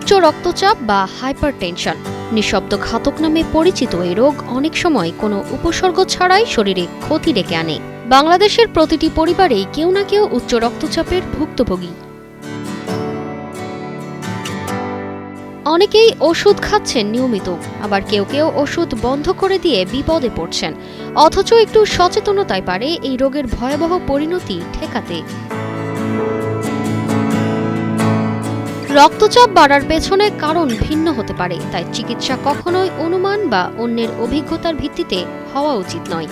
উচ্চ রক্তচাপ বা হাইপারটেনশন। নিঃশব্দ ঘাতক নামে পরিচিত এই রোগ অনেক সময় কোনো উপসর্গ ছাড়াই শরীরে ক্ষতি ডেকে আনে। বাংলাদেশের প্রতিটি পরিবারেই কেউ না কেউ উচ্চ রক্তচাপের ভুক্তভোগী। অনেকেই ওষুধ খাচ্ছেন নিয়মিত, আবার কেউ কেউ ওষুধ বন্ধ করে দিয়ে বিপদে পড়ছেন। অথচ একটু সচেতনতায় পারে এই রোগের ভয়াবহ পরিণতি ঠেকাতে। রক্তচাপ বাড়ার পেছনে কারণ ভিন্ন হতে পারে, তাই চিকিৎসা কখনোই অনুমান বা অন্যের অভিজ্ঞতার ভিত্তিতে হওয়া উচিত নয়।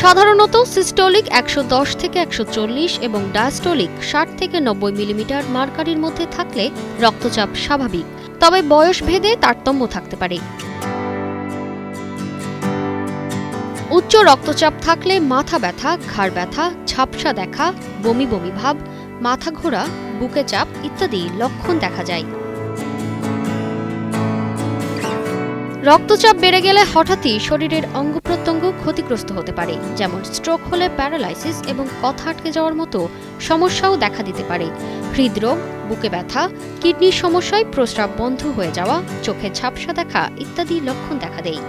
সাধারণত সিস্টোলিক একশো দশ থেকে একশো চল্লিশ এবং ডায়াস্টোলিক ষাট থেকে নব্বই মিলিমিটার মার্কারির মধ্যে থাকলে রক্তচাপ স্বাভাবিক, তবে বয়স ভেদে তারতম্য থাকতে পারে। উচ্চ রক্তচাপ থাকলে মাথা ব্যথা, ঘাড় ব্যথা, ঝাপসা দেখা, বমি বমি ভাব, মাথা ঘোরা, বুকে চাপ ইত্যাদি লক্ষণ দেখা যায়। রক্তচাপ বেড়ে গেলে হঠাৎই শরীরের অঙ্গ প্রত্যঙ্গ ক্ষতিগ্রস্ত হতে পারে, যেমন স্ট্রোক হলে প্যারালাইসিস এবং কথা আটকে যাওয়ার মতো সমস্যাও দেখা দিতে পারে। হৃদরোগ, বুকে ব্যথা, কিডনির সমস্যায় প্রস্রাব বন্ধ হয়ে যাওয়া, চোখে ঝাপসা দেখা ইত্যাদি লক্ষণ দেখা দেয়।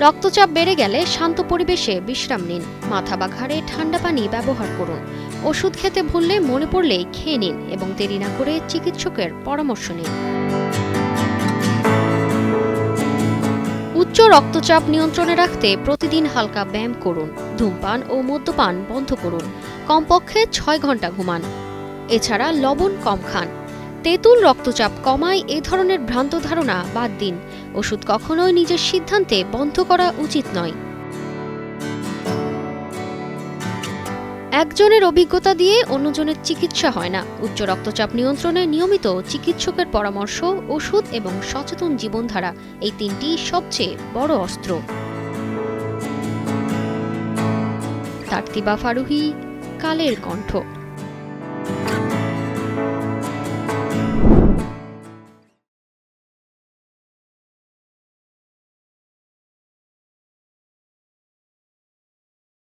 রক্তচাপ বেড়ে গেলে শান্ত পরিবেশে বিশ্রাম নিন। মাথা বা ঘাড়ে ঠান্ডা পানি ব্যবহার করুন। ওষুধ খেতে ভুললে মনে পড়লেই খেয়ে নিন এবং দেরি না করে চিকিৎসকের পরামর্শ নিন। উচ্চ রক্তচাপ নিয়ন্ত্রণে রাখতে প্রতিদিন হালকা ব্যায়াম করুন। ধূমপান ও মদ্যপান বন্ধ করুন। কমপক্ষে ছয় ঘণ্টা ঘুমান। এছাড়া লবণ কম খান। তেঁতুল রক্তচাপ কমায় এ ধরনের ভ্রান্ত ধারণা বাদ দিন। ওষুধ কখনোই নিজের সিদ্ধান্তে বন্ধ করা উচিত নয়। একজনের অভিজ্ঞতা দিয়ে অন্যজনের চিকিৎসা হয় না। উচ্চ রক্তচাপ নিয়ন্ত্রণে নিয়মিত চিকিৎসকের পরামর্শ, ওষুধ এবং সচেতন জীবনধারা এই তিনটি সবচেয়ে বড় অস্ত্র। তার্তিবা ফারুহি, কালের কণ্ঠ।